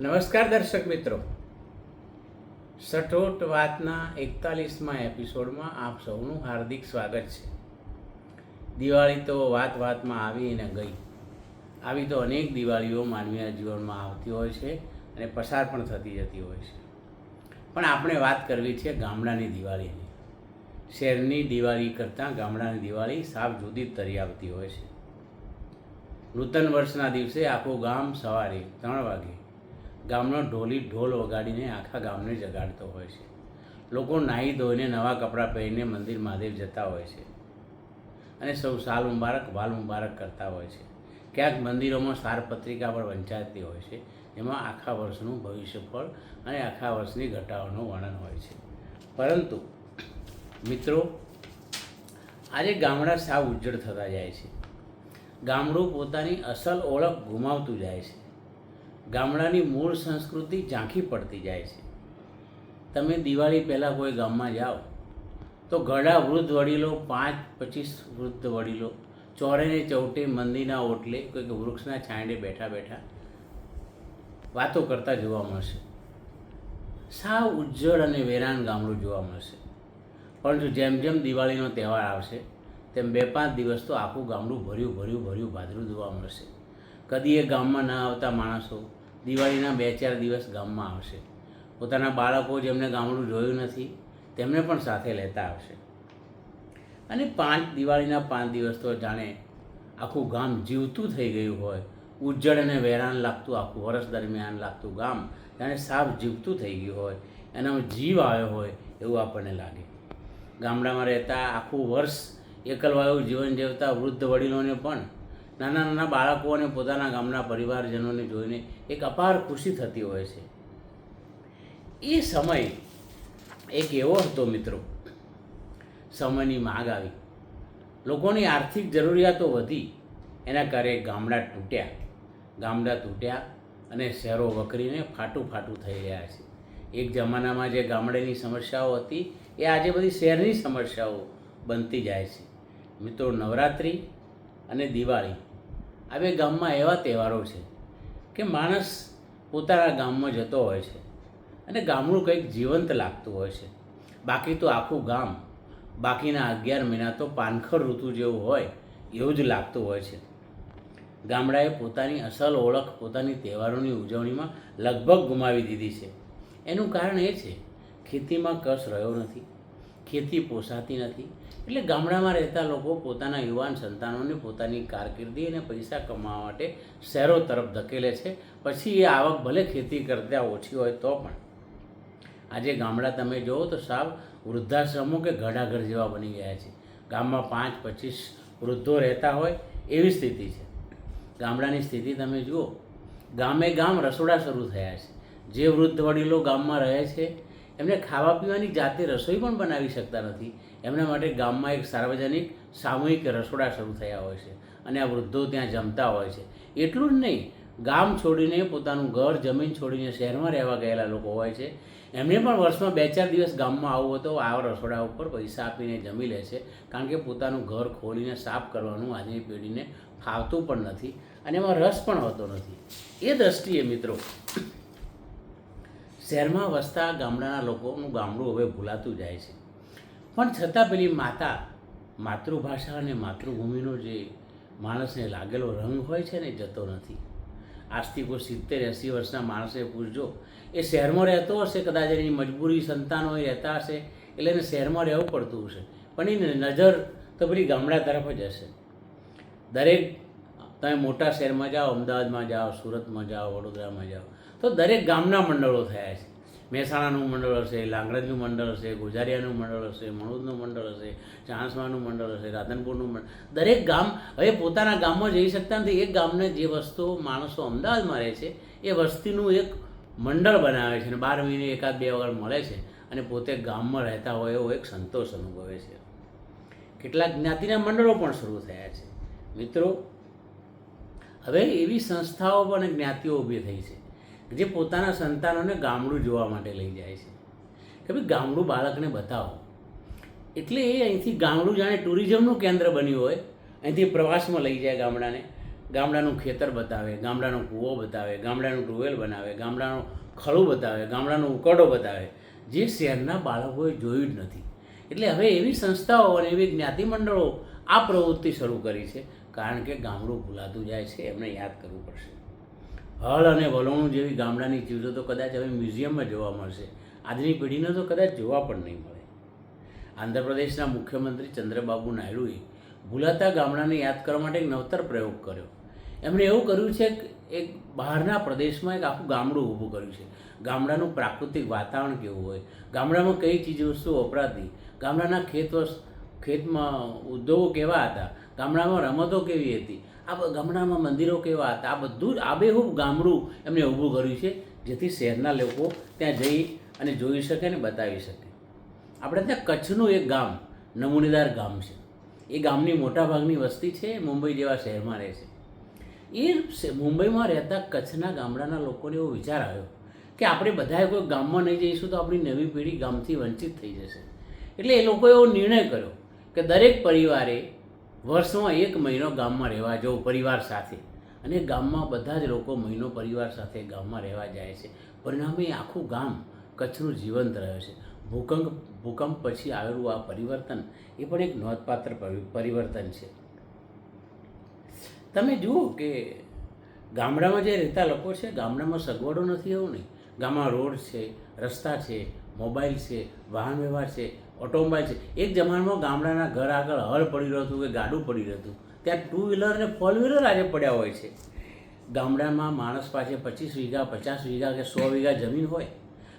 નમસ્કાર દર્શક મિત્રો. સટોટ વાતના એકતાલીસમાં એપિસોડમાં આપ સૌનું હાર્દિક સ્વાગત છે. દિવાળી તો વાત વાતમાં આવી અને ગઈ. આવી તો અનેક દિવાળીઓ માનવીય જીવનમાં આવતી હોય છે અને પસાર પણ થતી જતી હોય છે. પણ આપણે વાત કરવી છે ગામડાની દિવાળીની. શહેરની દિવાળી કરતાં ગામડાની દિવાળી સાવ જુદી જ તરી આવતી હોય છે. નૂતન વર્ષના દિવસે આખું ગામ સવારે ત્રણ વાગે ગામનો ઢોલી ઢોલ વગાડીને આખા ગામને જગાડતો હોય છે. લોકો નાહી ધોઈને નવા કપડાં પહેરીને મંદિર મહાદેવ જતા હોય છે. અને સૌ સાલ મુબારક, વાલ મુબારક કરતા હોય છે. ક્યાંક મંદિરોમાં સાર પત્રિકા પણ વંચાતી હોય છે એમાં આખા વર્ષનું ભવિષ્યફળ અને આખા વર્ષની ઘટાડોનું વર્ણન હોય છે. પરંતુ, મિત્રો, આજે ગામડા સાવ ઉજ્જડ થતા જાય છે. ગામડું પોતાની અસલ ઓળખ ગુમાવતું જાય છે. ગામડાની મૂળ સંસ્કૃતિ ઝાંખી પડતી જાય છે. તમે દિવાળી પહેલાં કોઈ ગામમાં જાઓ, તો ઘણા વૃદ્ધ વડીલો, પાંચ પચીસ વૃદ્ધ વડીલો ચોરે ને ચૌટે મંદિરના ઓટલે કોઈક વૃક્ષના છાંયડે બેઠા બેઠા વાતો કરતા જોવા મળશે. સાવ ઉજ્જળ અને વેરાન ગામડું જોવા મળશે. પરંતુ જેમ જેમ દિવાળીનો તહેવાર આવશે, તેમ બે પાંચ દિવસ તો આખું ગામડું ભર્યું ભર્યું ભર્યું ભાદરું જોવા મળશે. કદી એ ગામમાં ન આવતા માણસો. દિવાળીના બે ચાર દિવસ ગામમાં આવશે. પોતાના બાળકો જેમને ગામડું જોયું નથી, તેમને પણ સાથે લેતા આવશે. અને પાંચ, દિવાળીના પાંચ દિવસ તો જાણે આખું ગામ જીવતું થઈ ગયું હોય. ઉજ્જડ અને વેરાન લાગતું આખું વર્ષ દરમિયાન લાગતું ગામ જાણે સાફ જીવતું થઈ ગયું હોય. એનામાં જીવ આવ્યો હોય એવું આપણને લાગે. ગામડામાં રહેતા આખું વર્ષ એકલવાયું જીવન જીવતા વૃદ્ધ વડીલોને પણ નાના નાના બાળકો અને પોતાના ગામના પરિવારજનોને જોઈને એક અપાર ખુશી થતી હોય છે. એ સમય એક એવો હતો મિત્રો. સમયની માગ આવી. લોકોની આર્થિક જરૂરિયાતો વધી. એના કારણે ગામડા તૂટ્યા. ગામડા તૂટ્યા અને શહેરો વકરીને ફાટું ફાટું થઈ રહ્યા છે. એક જમાનામાં જે ગામડેની સમસ્યાઓ હતી, એ આજે બધી શહેરની સમસ્યાઓ બનતી જાય છે. મિત્રો નવરાત્રિ અને દિવાળી આ બે ગામમાં એવા તહેવારો છે કે માણસ પોતાના ગામમાં જતો હોય છે અને ગામડું કંઈક જીવંત લાગતું હોય છે. બાકી તો આખું ગામ બાકીના અગિયાર મહિના તો પાનખર ઋતુ જેવું હોય એવું જ લાગતું હોય છે. ગામડાએ પોતાની અસલ ઓળખ પોતાની તહેવારોની ઉજવણીમાં લગભગ ગુમાવી દીધી છે. એનું કારણ એ છે ખેતીમાં કશ રહ્યો નથી. ખેતી પોસાતી નથી. એટલે ગામડામાં રહેતા લોકો પોતાના યુવાન સંતાનોને પોતાની કારકિર્દી અને પૈસા કમાવા માટે શહેરો તરફ ધકેલે છે. પછી એ આવક ભલે ખેતી કરતા ઓછી હોય તો પણ. આજે ગામડા તમે જુઓ તો સાવ વૃદ્ધાશ્રમો કે ઘડાઘર જેવા બની ગયા છે. ગામમાં પાંચ પચીસ વૃદ્ધો રહેતા હોય એવી સ્થિતિ છે. ગામડાની સ્થિતિ તમે જુઓ. ગામે ગામ રસોડા શરૂ થયા છે. જે વૃદ્ધ વડીલો ગામમાં રહે છે એમને ખાવા પીવાની જાતે રસોઈ પણ બનાવી શકતા નથી. એમના માટે ગામમાં એક સાર્વજનિક સામૂહિક રસોડા શરૂ થયા હોય છે અને આ વૃદ્ધો ત્યાં જમતા હોય છે. એટલું જ નહીં, ગામ છોડીને પોતાનું ઘર, જમીન છોડીને શહેરમાં રહેવા ગયેલા લોકો હોય છે. એમને પણ વર્ષમાં બે ચાર દિવસ ગામમાં આવવું હોય તો આ રસોડા ઉપર પૈસા આપીને જમી લે છે, કારણ કે પોતાનું ઘર ખોલીને સાફ કરવાનું આજની પેઢીને ફાવતું પણ નથી અને એમાં રસ પણ હોતો નથી. એ દ્રષ્ટિએ મિત્રો શહેરમાં વસતા ગામડાના લોકોનું ગામડું હવે ભૂલાતું જાય છે. પણ છતાં પેલી માતા માતૃભાષા અને માતૃભૂમિનો જે માણસને લાગેલો રંગ હોય છે ને જતો નથી. આજથી કોઈ સિત્તેર, એંસી વર્ષના માણસે પૂછજો, એ શહેરમાં રહેતો હશે કદાચ એની મજબૂરી સંતાનો એ રહેતા હશે, એટલે એને શહેરમાં રહેવું પડતું હશે. પણ એની નજર તો પેલી ગામડા તરફ જ હશે. દરેક તમે મોટા શહેરમાં જાઓ, અમદાવાદમાં જાઓ, સુરતમાં જાઓ, વડોદરામાં જાઓ, તો દરેક ગામના મંડળો થયા છે. મહેસાણાનું મંડળ હશે લાંગણજનું મંડળ હશે, ગોજારિયાનું મંડળ હશે, મણોદનું મંડળ હશે, ચાણસમાનું મંડળ હશે, રાધનપુરનું મંડળ દરેક ગામ, હવે પોતાના ગામમાં જઈ શકતા નથી. એક ગામને જે વસ્તુ માણસો અમદાવાદમાં રહે છે, એ વસ્તીનું એક મંડળ બનાવે છે અને બાર મહિને એકાદ બે વાર મળે છે અને પોતે ગામમાં રહેતા હોય એવો એક સંતોષ અનુભવે છે. કેટલાક જ્ઞાતિના મંડળો પણ શરૂ થયા છે. મિત્રો હવે એવી સંસ્થાઓ પણ જ્ઞાતિઓ ઊભી થઈ છે જે પોતાના સંતાનોને ગામડું જોવા માટે લઈ જાય છે. કે ભાઈ ગામડું બાળકને બતાવો. એટલે એ અહીંથી ગામડું જાણે ટુરિઝમનું કેન્દ્ર બન્યું હોય, અહીંથી પ્રવાસમાં લઈ જાય ગામડાને. ગામડાનું ખેતર બતાવે, ગામડાનો કૂવો બતાવે, ગામડાનું ટ્યુબવેલ બનાવે, ગામડાનો ખળું બતાવે, ગામડાનો ઉકડો બતાવે. જે શહેરના બાળકોએ જોયું જ નથી. એટલે હવે એવી સંસ્થાઓ અને એવી જ્ઞાતિ મંડળો આ પ્રવૃત્તિ શરૂ કરી છે. કારણ કે ગામડું ભૂલાતું જાય છે, એમને યાદ કરવું પડશે. હળ અને વલોણું જેવી ગામડાની ચીજો તો કદાચ હવે મ્યુઝિયમમાં જોવા મળશે. આજની પેઢીને તો કદાચ જોવા પણ નહીં મળે. આંધ્રપ્રદેશના મુખ્યમંત્રી ચંદ્રબાબુ નાયડુએ ભૂલાતા ગામડાને યાદ કરવા માટે એક નવતર પ્રયોગ કર્યો. એમણે એવું કર્યું છે કે એક બહારના પ્રદેશમાં એક આખું ગામડું ઊભું કર્યું છે. ગામડાનું પ્રાકૃતિક વાતાવરણ કેવું હોય? ગામડામાં કઈ ચીજ વસ્તુ વપરાતી? ગામડાના ખેત ખેતમાં ઉદ્યોગો કેવા હતા? ગામડામાં રમતો કેવી હતી? આ ગામડામાં મંદિરો કેવા હતા? આ બધું જ આબેહૂબ ગામડું એમણે ઊભું કર્યું છે, જેથી શહેરના લોકો ત્યાં જઈ અને જોઈ શકે અને બતાવી શકે. આપણે ત્યાં કચ્છનું એક ગામ, નમૂનેદાર ગામ છે. એ ગામની મોટાભાગની વસ્તી છે મુંબઈ જેવા શહેરમાં રહે છે. એ મુંબઈમાં રહેતા કચ્છના ગામડાના લોકોને એવો વિચાર આવ્યો કે આપણે બધાએ કોઈ ગામમાં નહીં જઈશું તો આપણી નવી પેઢી ગામથી વંચિત થઈ જશે. એટલે એ લોકોએ એવો નિર્ણય કર્યો કે દરેક પરિવારે વર્ષમાં એક મહિનો ગામમાં રહેવા જવું પરિવાર સાથે. અને ગામમાં બધા જ લોકો મહિનો પરિવાર સાથે ગામમાં રહેવા જાય છે. પરિણામે આખું ગામ કચ્છનું જીવંત રહ્યો છે. ભૂકંપ ભૂકંપ પછી આવેલું આ પરિવર્તન એ પણ એક નોંધપાત્ર પરી- પરિવર્તન છે. તમે જુઓ કે ગામડામાં જે રહેતા લોકો છે, ગામડામાં સગવડો નથી એવું નહીં. ગામમાં રોડ છે, રસ્તા છે, મોબાઈલ છે, વાહન વ્યવહાર છે ઓટોમોબાઈલ છે. એક જમાનામાં ગામડાના ઘર આગળ હળ પડી રહ્યું હતું કે ગાડું પડી રહ્યું હતું. ત્યાં ટુ વ્હીલર અને ફોર વ્હીલર આજે પડ્યા હોય છે. ગામડામાં માણસ પાસે પચીસ વીઘા, પચાસ વીઘા કે સો વીઘા જમીન હોય.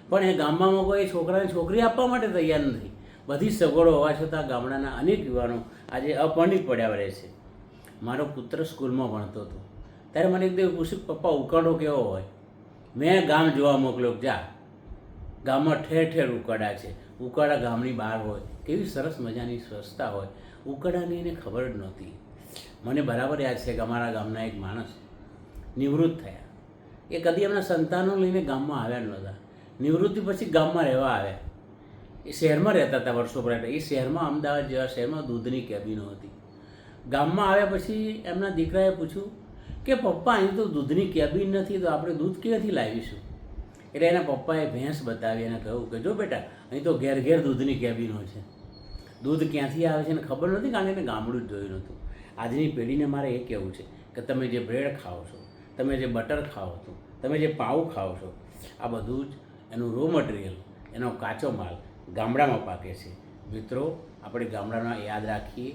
પણ એ ગામમાં કોઈ છોકરાને છોકરી આપવા માટે તૈયાર નથી. બધી સગવડો હોવા છતાં ગામડાના અનેક યુવાનો આજે અપંડિત પડ્યા રહે છે. મારો પુત્ર સ્કૂલમાં ભણતો હતો. ત્યારે મને એક દિવસ પૂછ્યું, પપ્પા, ઉકાળો કેવો હોય? મેં ગામ જોવા મોકલ્યો, જા. ગામમાં ઠેર ઠેર ઉકાળા છે. ઉકાળા ગામની બહાર હોય. કેવી સરસ મજાની સ્વચ્છતા હોય. ઉકાળાની એને ખબર જ નહોતી. મને બરાબર યાદ છે કે અમારા ગામના એક માણસ નિવૃત્ત થયા. એ કદી એમના સંતાનો લઈને ગામમાં આવ્યા નહોતા. નિવૃત્તિ પછી ગામમાં રહેવા આવ્યા. એ શહેરમાં રહેતા હતા વર્ષો પહેલાં. એ શહેરમાં અમદાવાદ જેવા શહેરમાં દૂધની કેબિનો હતી. ગામમાં આવ્યા પછી એમના દીકરાએ પૂછ્યું કે પપ્પા, અહીં તો દૂધની કેબિન નથી, તો આપણે દૂધ ક્યાંથી લાવીશું? એટલે એના પપ્પાએ ભેંસ બતાવી અને કહ્યું કે જો બેટા, અહીં તો ઘેર ઘેર દૂધની કેબિનો છે. દૂધ ક્યાંથી આવે છે એને ખબર નથી, કારણ કે એને ગામડું જ જોયું નહોતું. આજની પેઢીને મારે એ કહેવું છે કે તમે જે બ્રેડ ખાઓ છો, તમે જે બટર ખાઓ છો, તમે જે પાઉં ખાઓ છો, આ બધું જ એનું રો મટીરિયલ એનો કાચો માલ ગામડામાં પાકે છે. મિત્રો, આપણે ગામડાના યાદ રાખીએ,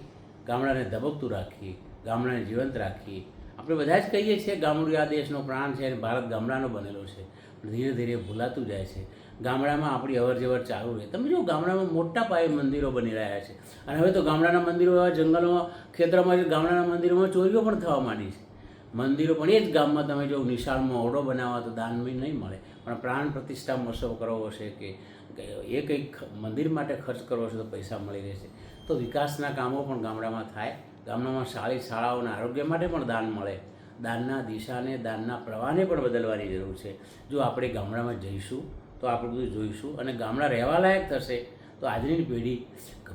ગામડાને ધબકતું રાખીએ, ગામડાને જીવંત રાખીએ. આપણે બધા જ કહીએ છીએ ગામડું આ દેશનો પ્રાણ છે અને ભારત ગામડાનો બનેલો છે. ધીરે ધીરે ભૂલાતું જાય છે. ગામડામાં આપણી અવર જવર ચાલુ રહે. તમે જો ગામડામાં મોટા પાયે મંદિરો બની રહ્યા છે. અને હવે તો ગામડાના મંદિરો એવા જંગલોમાં, ખેતરમાં ગામડાના મંદિરોમાં ચોરીઓ પણ થવા માંડી છે. મંદિરો પણ એ જ ગામમાં તમે જો નિશાળમાં ઓરડો બનાવવા તો દાનમય નહીં મળે. પણ પ્રાણ પ્રતિષ્ઠા મહોત્સવ કરવો હશે કે એ કંઈક મંદિર માટે ખર્ચ કરવો હશે તો પૈસા મળી રહેશે. તો વિકાસના કામો પણ ગામડામાં થાય. ગામડામાં શાળી શાળાઓના આરોગ્ય માટે પણ દાન મળે. દાનના દિશાને, દાનના પ્રવાહને પણ બદલવાની જરૂર છે. જો આપણે ગામડામાં જઈશું, તો આપણે બધું જોઈશું અને ગામડા રહેવા લાયક થશે, તો આજની પેઢી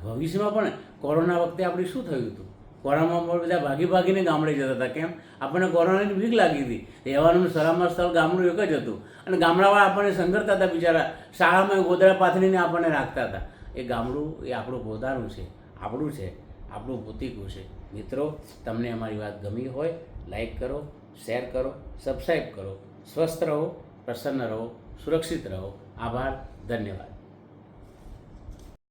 ભવિષ્યમાં પણ કોરોના વખતે આપણે શું થયું હતું? કોરોનામાં પણ બધા ભાગી ભાગીને ગામડે જતા હતા. કેમ? આપણને કોરોનાની બીક લાગી હતી. રહેવાનું સલામત સ્થળ ગામડું એક જ હતું. અને ગામડાવાળા આપણને સંગરતા હતા બિચારા. શાળામાં ગોદરા પાથરીને આપણને રાખતા હતા. એ ગામડું એ આપણું પોતાનું છે. આપણું છે. આપણું પોતિકું છે. મિત્રો, તમને અમારી વાત ગમી હોય લાઈક કરો શેર કરો સબસ્ક્રાઈબ કરો. સ્વસ્થ રહો પ્રસન્ન રહો સુરક્ષિત રહો. આભાર ધન્યવાદ.